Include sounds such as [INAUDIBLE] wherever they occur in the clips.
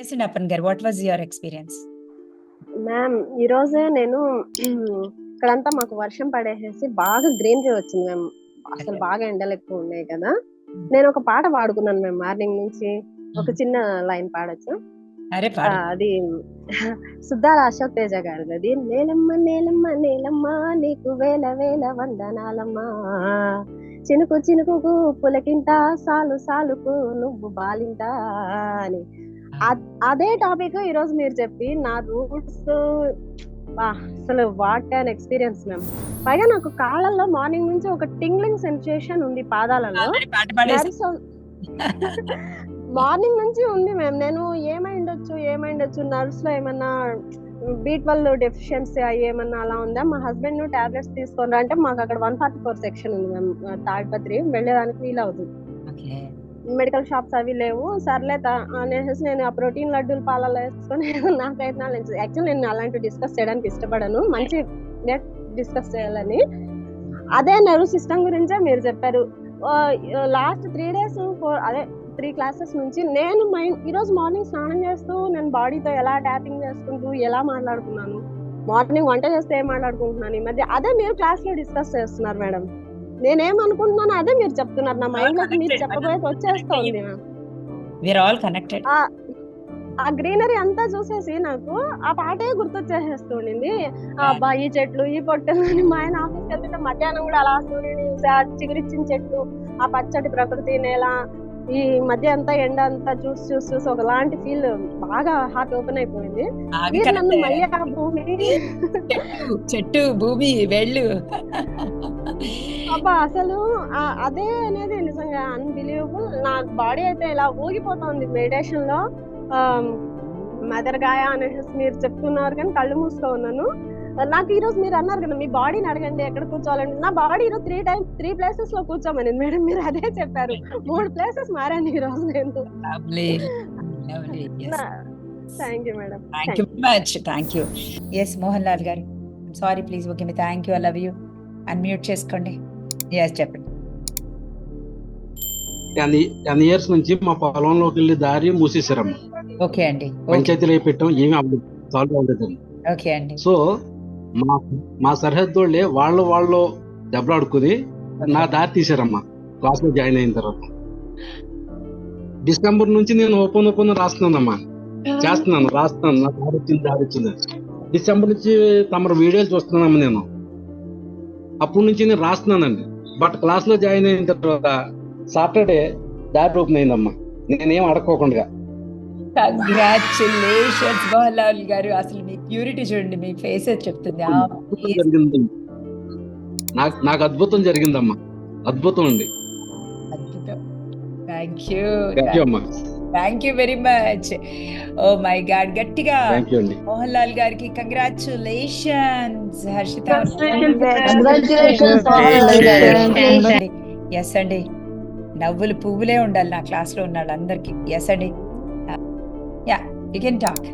Yes అండి గారు what was your experience ma'am ఈ రోజే నేను ఇక్కడంతా మాకు వర్షం పడేసేసి బాగా గ్రీనరీ వచ్చింది మ్యామ్ అసలు బాగా ఎండలు ఎక్కువ ఉన్నాయి కదా. నేను ఒక పాట పాడుకున్నాను మ్యామ్ మార్నింగ్ నుంచి. ఒక చిన్న లైన్ పాడొచ్చు. అది సుద్దాల అశోక్ తేజ గారిది. అది నేలమ్మ నేలమ్మ నేలమ్మ నీకు వేల వేల వందనాలమ్మా. చినుకు చినుకు పులకింత సాలు సాలుకు నువ్వు బాలింత అని. అదే టాపిక్ ఈ రోజు మీరు చెప్పి నా రూట్స్ అసలు వాట్ అండ్ ఎక్స్పీరియన్స్ మ్యామ్. పైగా నాకు కాళ్ళల్లో మార్నింగ్ నుంచి ఒక టింగ్లింగ్ సెన్సేషన్ ఉంది పాదాలలో. [LAUGHS] మార్నింగ్ నుంచి ఉంది మ్యామ్. నేను ఏమై ఉండొచ్చు ఏమై ఉండొచ్చు నర్వ్స్లో ఏమన్నా బీట్ వల్ల డెఫిషియన్సీ ఏమన్నా అలా ఉందా? మా హస్బెండ్ను టాబ్లెట్స్ తీసుకోండి అంటే మాకు అక్కడ వన్ ఫార్టీ ఫోర్ సెక్షన్ ఉంది మ్యామ్ తాడిపత్రి. వెళ్ళేదానికి వీలు అవుతుంది ఓకే. మెడికల్ షాప్స్ అవి లేవు. సర్లే తా- అనేసి నేను ఆ ప్రోటీన్ లడ్డూలు పాలలో వేసుకొని [LAUGHS] నా ప్రయత్నాలు యాక్చువల్ నేను అలాంటివి డిస్కస్ చేయడానికి ఇష్టపడను. మంచి డిస్కస్ చేయాలని. అదే నర్వ్ సిస్టమ్ గురించే మీరు చెప్పారు. లాస్ట్ త్రీ డేస్ ఫోర్ అదే త్రీ క్లాసెస్ నుంచి నేను మైండ్ ఈరోజు మార్నింగ్ స్నానం చేస్తూ నేను బాడీతో ఎలా ట్యాపింగ్ చేసుకుంటూ ఎలా మాట్లాడుకున్నాను? మార్నింగ్ వంట చేస్తే ఏం మాట్లాడుకుంటున్నాను? ఈ మధ్య అదే మీరు క్లాస్లో డిస్కస్ చేస్తున్నారు మేడం. నేనేమనుకుంటున్నాను అదే మీరు చెప్తున్నారు. నా మైండ్లోకి మీరు చెప్పబోయేది వచ్చేస్తుంది వీఆర్ ఆల్ కనెక్టెడ్ ఆ గ్రీనరీ అంతా చూసేసి నాకు ఆ పాటే గుర్తొచ్చేసేస్తుండింది. ఆ. అబ్బా ఈ చెట్లు ఈ పొట్టలు అని మా ఆయన ఆఫీస్కి వెళ్తుంటే మధ్యాహ్నం కూడా అలా సూర్యుని చూసి ఆ చిగురిచ్చిన చెట్లు ఆ పచ్చటి ప్రకృతి నేల ఈ మధ్య అంతా ఎండ అంతా చూసి చూసి చూసి ఒకలాంటి ఫీల్ బాగా హార్ట్ ఓపెన్ అయిపోయింది. నన్ను మళ్ళీ ఆ భూమి చెట్టు భూమి వెళ్ళు. అబ్బా అసలు అదే అనేది నిజంగా అన్బిలీవబుల్ నా బాడీ అయితే ఇలా ఊగిపోతుంది మెడిటేషన్లో. మదర్ గాయ అనేసి మీరు చెప్తున్నారు కానీ కళ్ళు మూసుకో ఉన్నాను. నాకు ఈ రోజు మీరు అన్నారు కదా మీ బాడీని అడగండి ఎక్కడ కూర్చోవాలంటే. నా బాడీ ఈరోజు త్రీ టైం త్రీ ప్లేసెస్లో కూర్చోమని. మేడం మీరు అదే చెప్పారు. మూడు ప్లేసెస్ మారాను ఈ రోజు నేను. Thank you madam thank you much thank you yes Mohan Lal గారు. Sorry please okay me thank you I love you unmute చేసుకోండి. ఎస్ చెప్పండి. టెన్ ఇయర్స్ నుంచి మా పొలంలోకి వెళ్ళి దారి మూసేశారమ్మ. ఓకే అండి. పంచాయతీలో పెట్టాం ఏమీ అవ్వలేదు సాల్వ్ అవ్వలేదండి ఓకే అండి. సో మా మా సరిహద్దు వాళ్ళే వాళ్ళు వాళ్ళు దెబ్బలాడుకుని నా దారి తీశారమ్మా. క్లాస్లో జాయిన్ అయిన తర్వాత. డిసెంబర్ నుంచి నేను ఓపెన్ ఓపెన్ రాస్తున్నానమ్మా. చేస్తున్నాను రాస్తున్నాను. నా దారి వచ్చింది దారి వచ్చింది. డిసెంబర్ నుంచి తమరు వీడియోలు చూస్తున్నానమ్మా నేను. అప్పటి నుంచి నేను రాస్తున్నానండి. బట్ క్లాస్లో జాయిన్ అయిన తర్వాత సాటర్డే దారి ఓపెన్ అయిందమ్మా నేనేం అడగకోకుండా కంగ్రాచులేషన్స్ మోహన్ లాల్ గారు. అసలు మీ ప్యూరిటీ చూడండి మీ ఫేస్ చెప్తుంది. నాకు నాకు అద్భుతం జరిగిందమ్మా. అద్భుతం అండి. అద్భుతం. థ్యాంక్ యూ థ్యాంక్ యూ అమ్మా. Thank you very much oh my God గట్టిగా మోహన్ లాల్ గారికి కంగ్రాచులేషన్స్ హర్షిత. ఎస్ అండి. నవ్వులు పువ్వులే ఉండాలి నా క్లాస్లో ఉన్న వాళ్ళందరికీ ఎస్ అండి yeah you can talk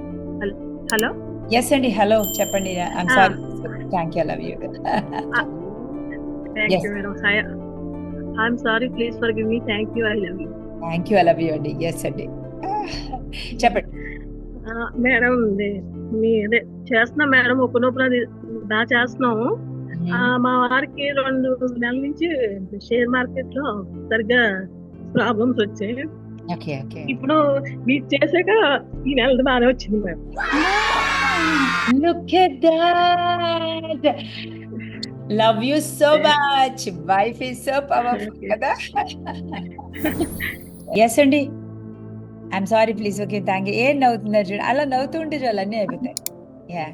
hello? Yes అండి హలో చెప్పండి. I'm Ah. Sorry thank you love you thank Yes. You madam I'm sorry please forgive me thank you I love you thank you love you అండి yes అండి చెప్పండి. Madam మీ అదే చేస్తున్నాం madam. ఉపనూపన బాగా చేస్తున్నాము. మా వారికి రెండు నెలల నుంచి షేర్ మార్కెట్లో సరిగ్గా ప్రాబ్లమ్స్ వచ్చాయి. ఇప్పుడు మీకు చేసాక ఈ నెల బాగానే వచ్చింది madam. Look at that love you so much wife is so powerful కదా? [LAUGHS] ఎస్ అండి I'm sorry please okay thank you ఏం నవ్వుతున్నారు చూడండి అలా నవ్వుతూ ఉంటే చాలు అన్నీ అయిపోతాయి. Yeah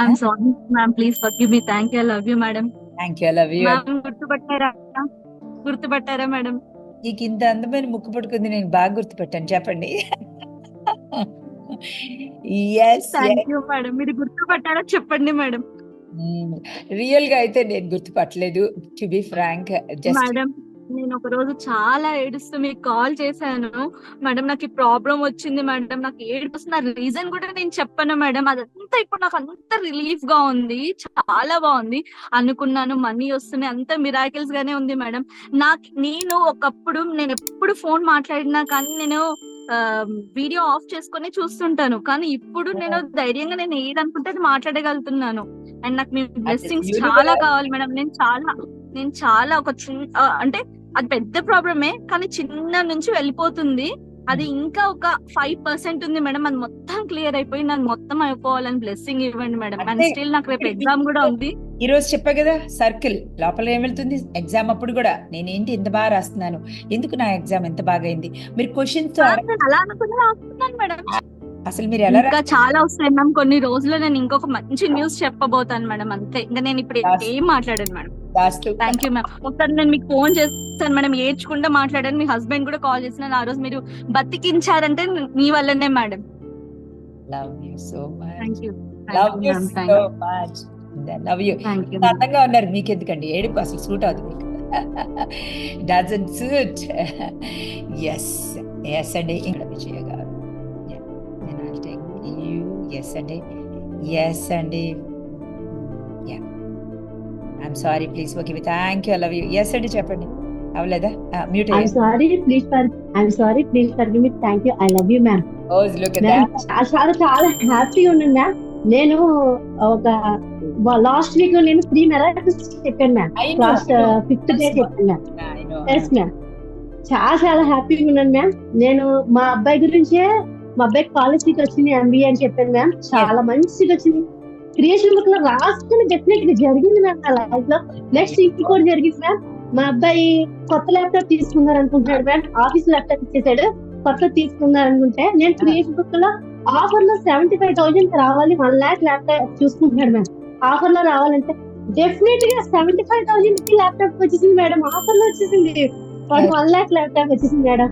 I'm sorry ma'am please forgive me thank you love you madam thank you love you గుర్తుపట్టారా? గుర్తుపట్టారా మేడం నీకు ఇంత అందమైన ముక్కు పట్టుకుంది నేను బాగా గుర్తుపెట్టాను. చెప్పండి. ఎస్ థ్యాంక్ యూ మేడం మీరు గుర్తుపట్టారా చెప్పండి మేడం రియల్గా అయితే నేను గుర్తుపట్టలేదు టు బి ఫ్రాంక్ జస్ట్ నేను ఒక రోజు చాలా ఏడుస్తూ మీకు కాల్ చేశాను. మేడం నాకు ఈ ప్రాబ్లం వచ్చింది మేడం. నాకు ఏడుపు రీజన్ కూడా నేను చెప్పాను మేడం. అదంతా ఇప్పుడు నాకు అంత రిలీఫ్గా ఉంది. చాలా బాగుంది. అనుకున్నాను మనీ వస్తున్నాయి అంత మిరాకిల్స్ గానే ఉంది మేడం. నాకు నేను ఒకప్పుడు నేను ఎప్పుడు ఫోన్ మాట్లాడినా కానీ నేను వీడియో ఆఫ్ చేసుకొని చూస్తుంటాను. కానీ ఇప్పుడు నేను ధైర్యంగా నేను ఏదనుకుంటే అది మాట్లాడగలుగుతున్నాను. అండ్ నాకు మీ బ్లెస్సింగ్స్. చాలా కావాలి మేడం. నేను చాలా నేను చాలా ఒక చిన్న అంటే అది పెద్ద ప్రాబ్లమే కానీ చిన్న నుంచి వెళ్ళిపోతుంది. అది ఇంకా ఒక ఫైవ్ పర్సెంట్ ఉంది మేడం. అది మొత్తం క్లియర్ అయిపోయి నాకు మొత్తం అయిపోవాలని బ్లెస్సింగ్ ఇవ్వండి మేడం. అండ్ స్టిల్ నాకు రేపు ఎగ్జామ్ కూడా ఉంది. ఈ రోజు చెప్పా కదా సర్కిల్. లోపల ఏం వెళ్తుంది? ఎగ్జామ్ అప్పుడు కూడా. నేనేంటి ఇంత బాగా రాస్తున్నాను? ఎందుకు నా ఎగ్జామ్ ఎంత బాగా అయింది మీరు క్వశ్చన్స్ అలా అనుకుని రాస్తున్నాను మేడం. అసలు మీరు ఎలా ఇంకా చాలా వస్తాయి మ్యామ్ కొన్ని రోజుల్లో నేను ఇంకొక మంచి న్యూస్ చెప్పబోతాను మేడం అంతే. ఇంకా నేను ఇప్పుడు. ఏం మాట్లాడాను మేడం. థ్యాంక్ యూ మ్యామ్ ఒకసారి నేను మీకు ఫోన్ చేస్తాను మేడం. ఏడ్చుకుంటా మాట్లాడాను. మీ హస్బెండ్ కూడా కాల్ చేసిన ఆ రోజు మీరు బతికించారంటే మీ వల్లనే madam. Love you so much love you so much love you అందంగా ఉన్నారు మీకు ఎందుకండి ఏడుపు అసలు సూట్ అవుతుంది డజన్ సూట్ ఎస్ ఎస్ అండి. ఇక్కడ విజయ ఎస్ అండి ఎస్ అండి I'm sorry please okay thank you love you yes అండి చెప్పండి. అవలేదా mute I'm sorry, please for I'm sorry, please forgive me. Thank you. I love you, ma'am. Look Ma'am, చాలా చాలా చాలా హ్యాపీగా ఉన్నాను మ్యామ్ నేను ఒక లాస్ట్ వీక్ నేను త్రీ మెరాకిల్స్ చెప్పాను మ్యామ్ లాస్ట్ ఫిఫ్త్ డే చెప్పాను మ్యామ్ ఎస్ మ్యామ్ చాలా చాలా హ్యాపీగా ఉన్నాను మ్యామ్ నేను మా అబ్బాయి గురించే మా అబ్బాయి కాలేజ్ సీట్ వచ్చింది ఎంబీఏ అని చెప్పాను మ్యామ్ చాలా మంచిగా వచ్చింది క్రియేషన్ బుక్లో రాసుకుని డెఫినెట్గా జరిగింది మ్యామ్ నా లైఫ్లో. నెక్స్ట్ ఇంకోటి జరిగింది మ్యామ్ మా అబ్బాయి కొత్త ల్యాప్టాప్ తీసుకున్నారు అనుకుంటున్నాడు మ్యామ్ ఆఫీస్ ల్యాప్టాప్ ఇచ్చేసాడు. కొత్త తీసుకున్నారు అనుకుంటే నేను క్రియేషన్ బుక్లో ఆఫర్లో సెవెంటీ ఫైవ్ థౌసండ్ రావాలి వన్ లాక్ ల్యాప్టాప్ చూసుకుంటున్నాడు మ్యామ్ ఆఫర్లో రావాలంటే డెఫినెట్గా సెవెంటీ ఫైవ్ థౌసండ్కి ల్యాప్టాప్ వచ్చేసింది మేడం ఆఫర్లో వచ్చేసింది. వాడు వన్ లాక్ ల్యాప్టాప్ వచ్చేసింది మేడం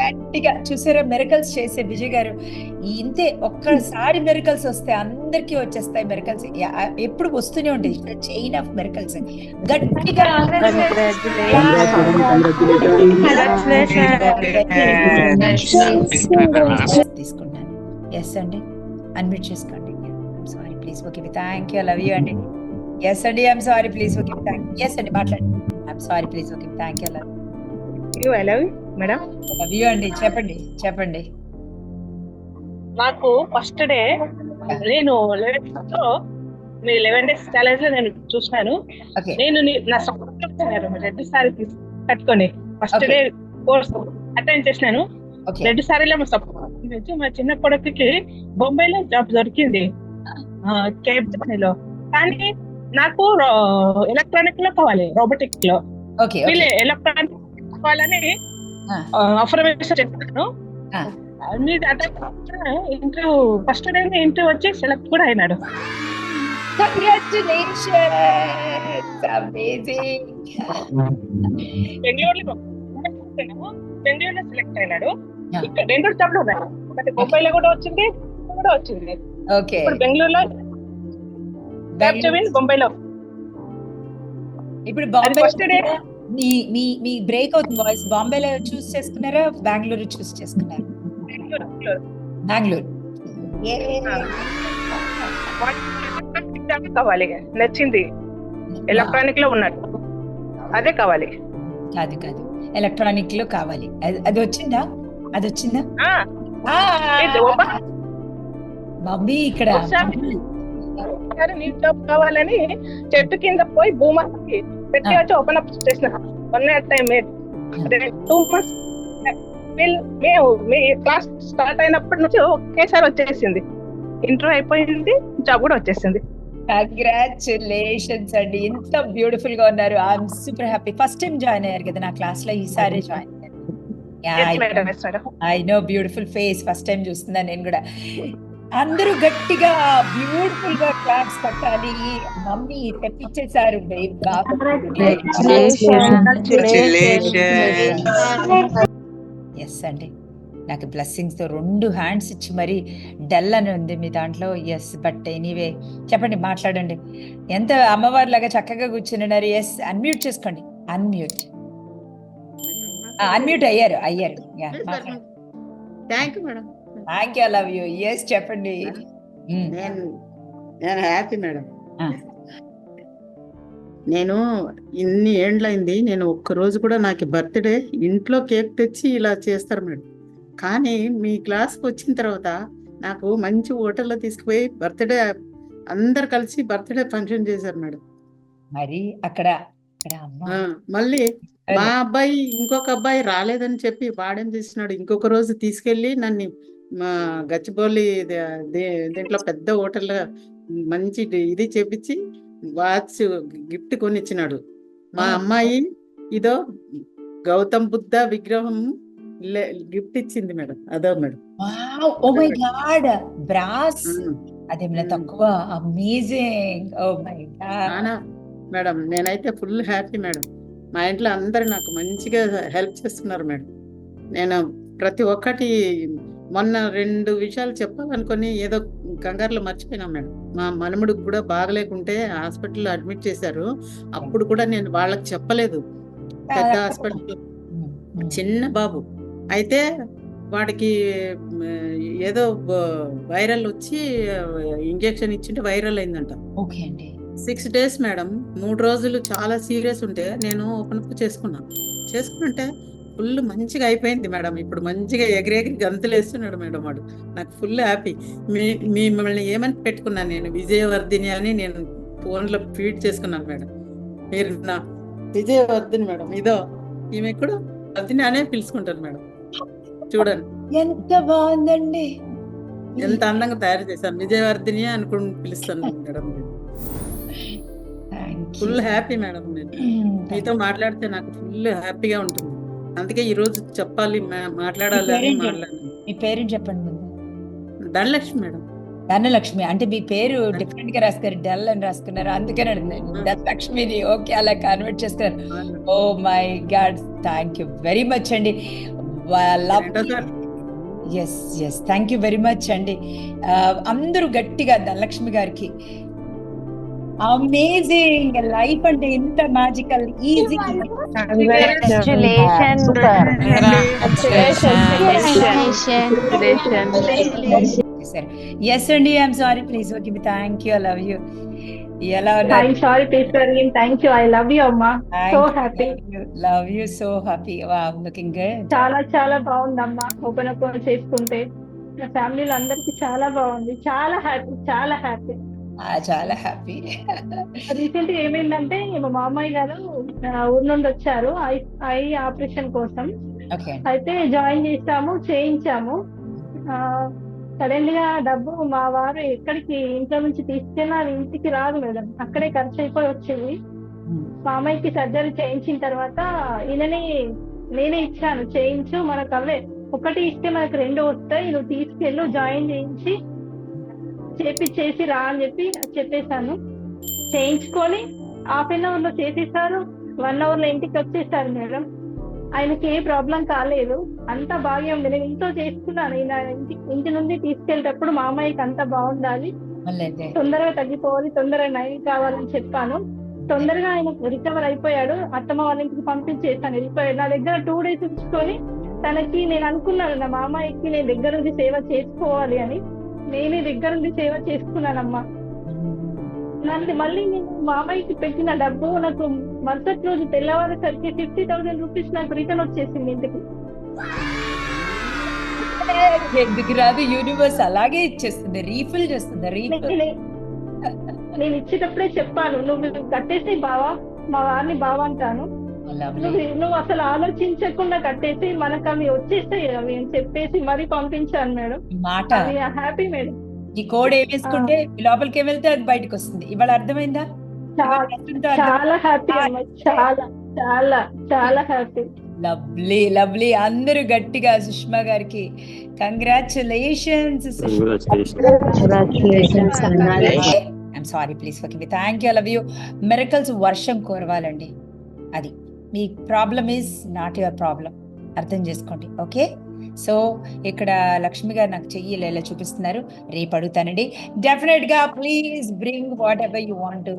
గట్టిగా చూసారా? మెరకల్స్ చేసే విజయ్ గారు. ఇంతే ఒక్కసారి మెరకల్స్ వస్తే అందరికీ వచ్చేస్తాయి మెరకల్స్ ఎప్పుడు వస్తూనే ఉంటాయి చైన్ ఆఫ్ మెరకల్స్ గట్టిగా తీసుకున్నాను ఎస్ అండి. అన్మ్యూట్ చేసుకోండి. Sorry please okay thank you love you అండి. ఎస్ అండి I'm sorry please okay thank yes అండి మాట్లాడండి I'm sorry please okay thank you love you I love madam love you అండి. చెప్పండి చెప్పండి. నాకు ఫస్ట్ డే నేను లో మీ లెవెన్ డేస్ ఛాలెంజ్లో నేను చూసినాను ఓకే నేను నీ- ఇచ్చినారు రెడ్ సారీ తీసు- కట్టుకొని ఫస్ట్. డే కోర్స్ అటెండ్ చేసినాను. ఓకే రెడ్ సారీలో మా సపోర్ట్ మా చిన్న కొడుకుకి బొంబాయిలో జాబ్ దొరికింది. కేబ్ జర్నీలో కానీ నాకు ఎలక్ట్రానిక్లో కావాలి రోబోటిక్లో. ఎలక్ట్రానిక్ కావాలని అఫర్మేషన్ చెప్పాను. మీరు attend interview first day interview వచ్చి సెలెక్ట్ కూడా అయినాడు. బెంగళూరులో బెంగళూరులో సెలెక్ట్ అయినాడు. ఇక్కడ రెండు జాబ్లు ఉన్నాయి. ఒకటి బొంబాయిలో కూడా వచ్చింది కూడా వచ్చింది. ఓకే. ఇప్పుడు బెంగళూరులో బొంబాయిలో. ఇప్పుడు ఫస్ట్ డే మీ మీ మీ బ్రేక్ అవుతుంది వాయిస్ బాంబేలో చూస్ చేసుకున్నారా బెంగళూరు చూస్ చేసుకున్నారా బెంగళూరు కావాలి నచ్చింది ఎలక్ట్రానిక్లో ఉన్నాడు అదే కావాలి కాదు కాదు ఎలక్ట్రానిక్లో కావాలి అది- అది వచ్చిందా అది వచ్చిందా మమ్మీ ఇక్కడ కావాలని చెట్టు కింద పోయి భూమాకి పెట్టి వచ్చి ఓపెన్ అప్ చేసిన. వన్ టైం టూ మంత్స్ మేము మీ క్లాస్ స్టార్ట్ అయినప్పటి నుంచి ఒకేసారి వచ్చేసింది. ఇంటర్వ్యూ అయిపోయింది జాబ్ కూడా వచ్చేసింది. కంగ్రాచులేషన్స్ అండి. ఎంత బ్యూటిఫుల్గా ఉన్నారు. I'm super happy first time join అయ్యారు కదా నా క్లాస్లో? ఈసారి join. I know beautiful face first time చూస్తున్నా నేను కూడా. అందరూ గట్టిగా బ్యూటిఫుల్గా క్లాప్స్ కొట్టాలి. మమ్మీ తెప్పించేశారు ఎస్ అండి. నాకు బ్లెస్సింగ్స్తో రెండు హ్యాండ్స్ ఇచ్చి మరి డల్ అని ఉంది మీ దాంట్లో. ఎస్ బట్ ఎనీవే చెప్పండి మాట్లాడండి. ఎంత అమ్మవారి లాగా చక్కగా కూర్చున్నారు ఎస్ అన్మ్యూట్ చేసుకోండి. అన్మ్యూట్ అన్మ్యూట్ అయ్యారు అయ్యారు. Thank you madam thank you love you yes చెప్పండి. Mm. నేను నేను హ్యాపీ మేడం ఆ. నేను ఇన్ని ఏండ్లైంది నేను ఒక్క రోజు కూడా నాకు బర్త్డే ఇంట్లో కేక్ తెచ్చి ఇలా చేస్తారు మేడం కానీ మీ క్లాస్కి వచ్చిన తర్వాత నాకు మంచి హోటల్లో తీసుకుపోయి బర్త్డే అందరు కలిసి బర్త్డే ఫంక్షన్ చేశారు మేడం మరి అక్కడ మళ్ళీ మా అబ్బాయి ఇంకొక అబ్బాయి రాలేదని చెప్పి వాడేం చేసినాడు ఇంకొక రోజు తీసుకెళ్ళి నన్ను మా గచ్చిబౌలి దీంట్లో పెద్ద హోటల్ మంచి ఇది చేపించి వాచ్ గిఫ్ట్ కొనిచ్చినాడు. మా. అమ్మాయి ఇదో గౌతమ్ బుద్ధ విగ్రహం గిఫ్ట్ ఇచ్చింది మేడం అదో మేడం. ఓ మై గాడ్ బ్రాస్! ఉమ్. అదేమైనా Mm. తక్కువ? అమేజింగ్ ఓ మై గాడ్ చాలా మేడం నేనైతే ఫుల్ హ్యాపీ మేడం. మా ఇంట్లో అందరు నాకు మంచిగా హెల్ప్ చేస్తున్నారు మేడం. నేను ప్రతి ఒక్కటి మొన్న రెండు విషయాలు చెప్పాలనుకొని ఏదో కంగారులో మర్చిపోయినా మేడం. మా మనముడికి కూడా బాగలేకుంటే హాస్పిటల్లో అడ్మిట్ చేశారు. అప్పుడు కూడా నేను వాళ్ళకి చెప్పలేదు. పెద్ద హాస్పిటల్ చిన్న బాబు. అయితే వాడికి ఏదో వైరల్ వచ్చి ఇంజెక్షన్ ఇచ్చింటే వైరల్ అయిందంట. ఓకే అండి. Six days madam. మూడు రోజులు చాలా సీరియస్ ఉంటే నేను ఓపెన్ అప్ చేసుకున్నా. చేసుకుంటే ఫుల్ మంచిగా అయిపోయింది మేడం. ఇప్పుడు మంచిగా ఎగిరెగిరి గంతులు వేస్తున్నాడు మేడం వాడు. నాకు ఫుల్ హ్యాపీ. మీ మిమ్మల్ని ఏమని పెట్టుకున్నాను నేను? విజయవర్ధిని అని నేను ఫోన్లో ఫీడ్ చేసుకున్నాను మేడం. మీరు నా విజయవర్ధిని మేడం. ఇదో ఈమె కూడా వర్ధిని అనే పిలుచుకుంటాను మేడం. చూడండి. ఎంత బాగుందండి. ఎంత అందంగా తయారు చేశాను విజయవర్ధిని అనుకుని పిలుస్తాను మేడం. ఫుల్ హ్యాపీ మేడం నేను. మీతో మాట్లాడితే నాకు ఫుల్ హ్యాపీగా ఉంటుంది. అందుకే ఈ రోజు చెప్పాలి మాట్లాడాలి మీ పేరు చెప్పండి ముందు. ధనలక్ష్మి మేడం. ధనలక్ష్మి అంటే మీ పేరు డిఫరెంట్గా రాసుకారు డల్ అని రాసుకున్నారు? అందుకని అడిగింది ధనలక్ష్మిది ఓకే అలా కన్వర్ట్ చేసుకున్నారు. ఓ my God thank you very much అండి. Yes yes thank you very much అండి. అందరూ గట్టిగా ధనలక్ష్మి గారికి అమేజింగ్ లైఫ్ అంటే ఎంత మ్యాజికల్ ఈజీ Congratulations, ఎస్ అండి I'm sorry please okay thank you I love you ఎలా ఉన్నారు I'm sorry, Peter. Thank you. I love you, Amma. So happy. Love you so happy looking good చాలా చాలా బాగుందమ్మా. Open open చేసుకుంటే నా ఫ్యామిలీలో అందరికి చాలా బాగుంది. చాలా హ్యాపీ చాలా హ్యాపీ చాలా హ్యాపీ రీసెంట్గా ఏమైందంటే మా మామయ్య గారు ఊరు నుండి వచ్చారు ఐ ఆపరేషన్ కోసం. అయితే జాయిన్ చేసాము చేయించాము. సడన్గా డబ్బు మా వారు ఎక్కడికి ఇంట్లో నుంచి తీసుకెళ్ళినా అది ఇంటికి రాదు మేడం. అక్కడే ఖర్చు అయిపోయి వచ్చింది. మా అమ్మాయికి సర్జరీ చేయించిన తర్వాత ఈయనని నేనే ఇచ్చాను చేయించు మనకు అవే. ఒకటి ఇస్తే మనకు రెండు వస్తాయి నువ్వు తీసుకెళ్ళు జాయిన్ చేయించి చేపించేసి రా అని చెప్పి చెప్పేశాను. చేయించుకొని హాఫ్ అన్ అవర్లో చేసేసారు వన్ అవర్లో ఇంటికి వచ్చేసారు మేడం. ఆయనకి ఏ ప్రాబ్లం కాలేదు. అంతా బాగా ఉంది. నేను ఇంట్లో చేసుకున్నాను. ఈయన ఇంటి ఇంటి నుండి తీసుకెళ్ళేటప్పుడు మా అమ్మాయికి అంతా బాగుండాలి. తొందరగా తగ్గిపోవాలి. తొందరగా నయం కావాలని చెప్పాను. తొందరగా ఆయన రికవర్ అయిపోయాడు. అత్తమ్మ వాళ్ళ ఇంటికి పంపించేసాను వెళ్ళిపోయాడు. నా దగ్గర టూ డేస్ ఉంచుకొని తనకి నేను అనుకున్నాను నా మామయ్యకి నేను దగ్గర నుండి సేవ చేసుకోవాలి అని. నేనే దగ్గర నుండి సేవ చేసుకున్నానమ్మా. నన్ను మళ్ళీ నేను మామయ్యకి పెట్టిన డబ్బు నాకు మరుసటి రోజు తెల్లవారేసరికి ఫిఫ్టీ థౌసండ్ రూపీస్ నాకు రిటర్న్ వచ్చేసింది ఇంటికి. ఎందుకు రాదు? యూనివర్స్ అలాగే ఇచ్చేస్తుంది. రీఫిల్ చేస్తుంది. రీఫిల్ నేను- నేను ఇచ్చేటప్పుడే చెప్పాను. నువ్వు కట్టేసి బావా. మా వారిని బావా అంటాను. నువ్వు అసలు ఆలోచించకుండా కట్టేసి మనకు అవి వచ్చేస్తాయి అవి అని చెప్పేసి మరీ పంపించాను మేడం. మాట. Happy madam. ఈ కోడ్ ఏం వేసుకుంటే లోపలికి ఏం వెళ్తే అది బయటకు వస్తుంది. ఇవాళ అర్థమైందా? చాలా చాలా హ్యాపీ అమ్మ చాలా చాలా చాలా హ్యాపీ లవ్లీ లవ్లీ అందరూ గట్టిగా సుష్మా గారికి congratulations I'm sorry please okay thank you love you miracles వర్షం కోరవాలండి. అది. మీ problem is not your problem అర్థం చేసుకోండి ఓకే సో ఇక్కడ లక్ష్మి గారు నాకు చెయ్యి ఇలా ఇలా చూపిస్తున్నారు. రేపు అడుగుతానండి. డెఫినెట్గా please bring whatever you want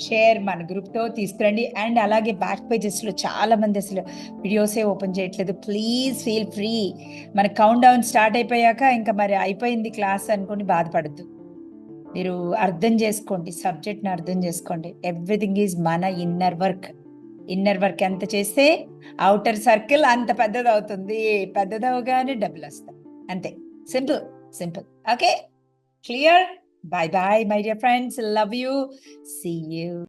share మన గ్రూప్తో తో తీసుకురండి. అండ్ అలాగే బ్యాక్ పేజెస్లో చాలా మంది అసలు వీడియోసే ఓపెన్ చేయట్లేదు. ప్లీజ్ ఫీల్ ఫ్రీ మన కౌంట్ డౌన్ స్టార్ట్ అయిపోయాక ఇంకా మరి అయిపోయింది క్లాస్ అనుకుని బాధపడద్దు. మీరు అర్థం చేసుకోండి సబ్జెక్ట్ని అర్థం చేసుకోండి. ఎవ్రీథింగ్ ఈజ్ మన ఇన్నర్ వర్క్ ఇన్నర్ వర్క్ ఎంత చేస్తే అవుటర్ సర్కిల్ అంత పెద్దది అవుతుంది పెద్దదవగానే డబ్బులు వస్తాయి. అంతే. Simple. Simple. Okay? Clear? Bye bye my dear friends. Love you. See you.